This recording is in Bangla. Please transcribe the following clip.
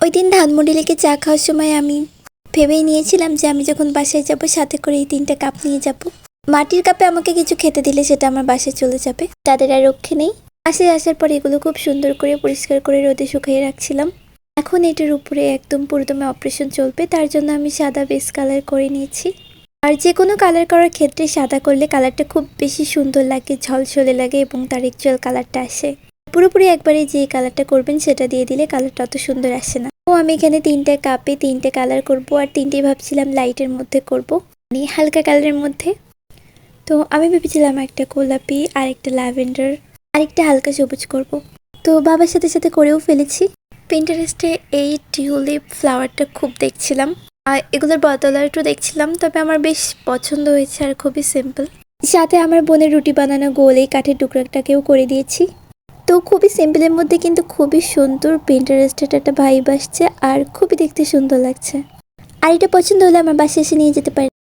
ওই দিন ধানমন্ডি লেকে চা খাওয়ার সময় আমি ভেবেই নিয়েছিলাম যে আমি যখন বাসায় যাব, সাথে করে এই তিনটা কাপ নিয়ে যাব। মাটির কাপে আমাকে কিছু খেতে দিলে সেটা আমার বাসায় চলে যাবে। তাদের আর রক্ষে নেই। বাসায় আসার পর এগুলো খুব সুন্দর করে পরিষ্কার করে রোদে শুকিয়ে রাখছিলাম। এখন এটার উপরে একদম পুরোদমে অপারেশন চলবে, তার জন্য আমি সাদা বেস কালার করে নিয়েছি। আর যে কোনো কালার করার ক্ষেত্রে সাদা করলে কালারটা খুব বেশি সুন্দর লাগে ঝলঝলে লাগে এবং তার অ্যাকচুয়াল কালারটা আসে। পুরোপুরি একবারে যে কালারটা করবেন সেটা দিয়ে দিলে কালারটা অত সুন্দর আসে না। তো আমি এখানে তিনটে কাপে তিনটে কালার করব আর তিনটেই ভাবছিলাম লাইটের মধ্যে করব। মানে হালকা কালারের মধ্যে। তো আমি ভেবেছিলাম একটা গোলাপি আর একটা ল্যাভেন্ডার আর একটা হালকা সবুজ করব। তো বাবার সাথে সাথে করেও ফেলেছি। পিন্টারেস্টে এই টিউলিপ ফ্লাওয়ারটা খুব দেখছিলাম। আর এগুলোর বদল একটু দেখছিলাম, তবে আমার বেশ পছন্দ হয়েছে আর খুবই সিম্পল সাথে আমার বোনের রুটি বানানো গোল এই কাঠের টুকরাটাকেও করে দিয়েছি। তো খুবই সিম্পলের মধ্যে কিন্তু খুবই সুন্দর পিন্টারেস্টের একটা ভাইব আসছে আর খুবই দেখতে সুন্দর লাগছে। আর এটা পছন্দ হলে আমার বাসায় এসে নিয়ে যেতে পারেন।